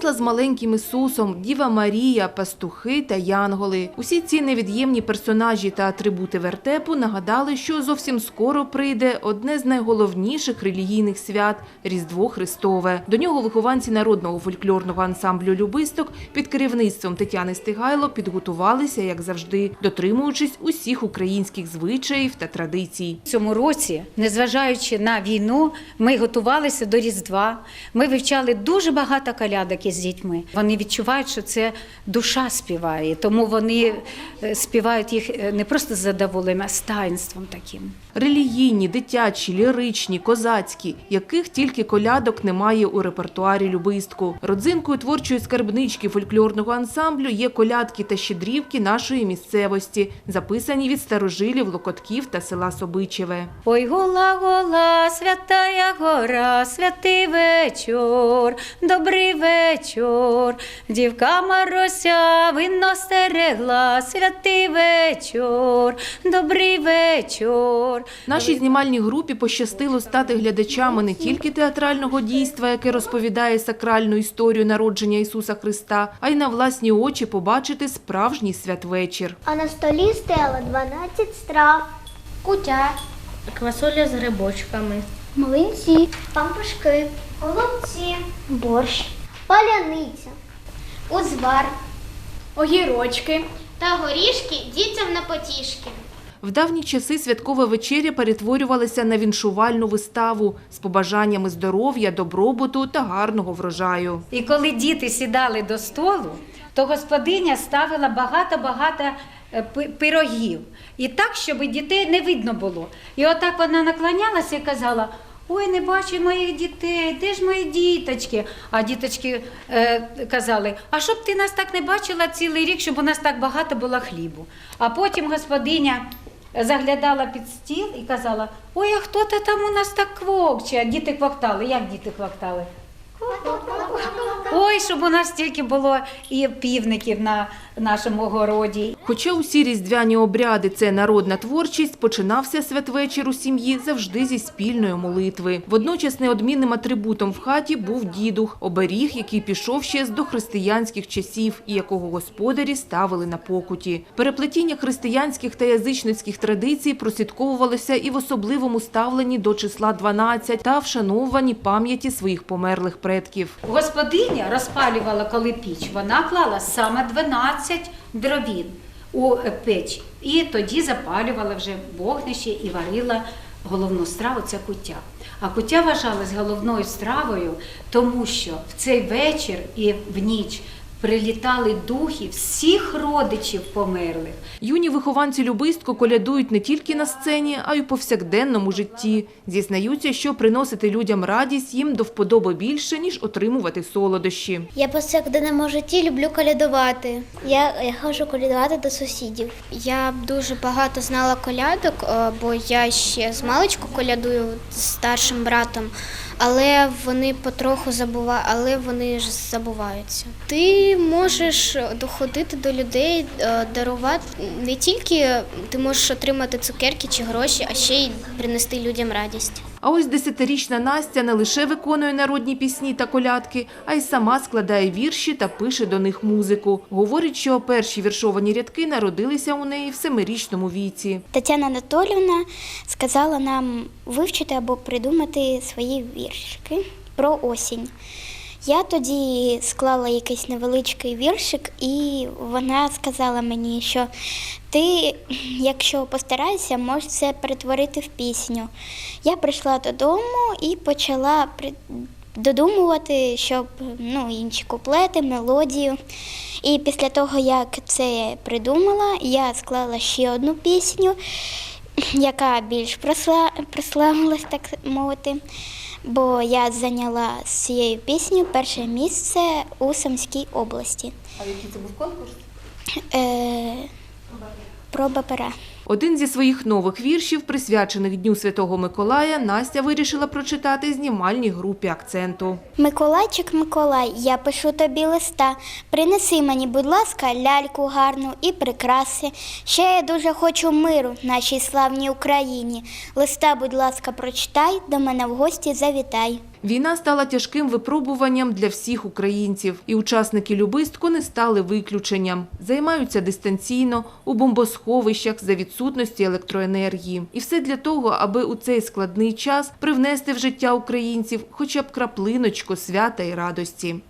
Ясла з маленьким Ісусом, Діва Марія, пастухи та янголи. Усі ці невід'ємні персонажі та атрибути вертепу нагадали, що зовсім скоро прийде одне з найголовніших релігійних свят Різдво Христове. До нього вихованці народного фольклорного ансамблю Любисток під керівництвом Тетяни Стигайло підготувалися, як завжди, дотримуючись усіх українських звичаїв та традицій. В цьому році, незважаючи на війну, ми готувалися до Різдва. Ми вивчали дуже багато колядок із дітьми. Вони відчувають, що це душа співає, тому вони е, співають їх е, не просто з задоволенням, а з таїнством таким. Релігійні, дитячі, ліричні, козацькі, яких тільки колядок немає у репертуарі любистку. Родзинкою творчої скарбнички фольклорного ансамблю є колядки та щедрівки нашої місцевості, записані від старожилів, локотків та села Собичеве. Ой, гола, гола, святая гора, святий вечор, добрий вечор. Дівка Маруся вино стерегла, святий вечор, добрий вечор. Нашій знімальній групі пощастило стати глядачами не тільки театрального дійства, яке розповідає сакральну історію народження Ісуса Христа, а й на власні очі побачити справжній святвечір. А на столі стояло 12 страв. Кутя, Квасоля з грибочками. млинці, пампушки, голубці, борщ, паляниця, узвар. Огірочки та горішки дітям на потішки. В давні часи святкова вечеря перетворювалася на віншувальну виставу з побажаннями здоров'я, добробуту та гарного врожаю. І коли діти сідали до столу, то господиня ставила багато-багато пирогів. І так, щоб дітей не видно було. І отак вона наклонялася і казала. Ой, не бачу моїх дітей, де ж мої діточки? А діточки е, казали, а щоб ти нас так не бачила цілий рік, щоб у нас так багато було хлібу. А потім господиня заглядала під стіл і казала: Ой, а хто то там у нас так квокче? А діти квоктали. Як діти квоктали? Ой, щоб у нас стільки було і півників на нашому городі. Хоча усі різдвяні обряди – це народна творчість, починався святвечір у сім'ї завжди зі спільної молитви. Водночас неодмінним атрибутом в хаті був дідух, оберіг, який пішов ще з дохристиянських часів і якого господарі ставили на покуті. Переплетіння християнських та язичницьких традицій прослідковувалося і в особливому ставленні до числа 12 та вшановуванні пам'яті своїх померлих предків. Господиня розпалювала коли піч, вона клала саме 12 дровін у е, печ. І тоді запалювала вже вогнище і варила головну страву це куття. А куття вважалась головною стравою, тому що в цей вечір і в ніч прилітали духи всіх родичів померлих. Юні вихованці любистку колядують не тільки на сцені, а й у повсякденному житті. Зізнаються, що приносити людям радість їм до вподоби більше, ніж отримувати солодощі. Я по повсякденному житті люблю колядувати. Я, я ходжу колядувати до сусідів. Я дуже багато знала колядок, е, бо я ще з маличку колядую з старшим братом. Але вони потроху забувають, але вони ж забуваються. Ти можеш доходити до людей, е, дарувати не тільки ти можеш отримати цукерки чи гроші, а ще й принести людям радість. А ось десятирічна Настя не лише виконує народні пісні та колядки, а й сама складає вірші та пише до них музику. Говорить, що перші віршовані рядки народилися у неї в семирічному віці. Тетяна Анатолівна сказала нам вивчити або придумати свої віршки про осінь. Я тоді склала якийсь невеличкий віршик, і вона сказала мені, що ти, якщо постараєшся, можеш це перетворити в пісню. Я прийшла додому і почала додумувати, щоб ну, інші куплети, мелодію. І після того, як це придумала, я склала ще одну пісню, яка більш просла- прославилась, так мовити. Бо я зайняла з цією піснею перше місце у Самській області. А який це був конкурс? Е, проба пера. Один зі своїх нових віршів, присвячених Дню Святого Миколая, Настя вирішила прочитати знімальній групі акценту. Миколайчик, Миколай, я пишу тобі листа. Принеси мені, будь ласка, ляльку гарну і прикраси. Ще я дуже хочу миру нашій славній Україні. Листа, будь ласка, прочитай, до мене в гості завітай. Війна стала тяжким випробуванням для всіх українців, і учасники любистку не стали виключенням. Займаються дистанційно у бомбосховищах за відсутності електроенергії. І все для того, аби у цей складний час привнести в життя українців хоча б краплиночку свята і радості.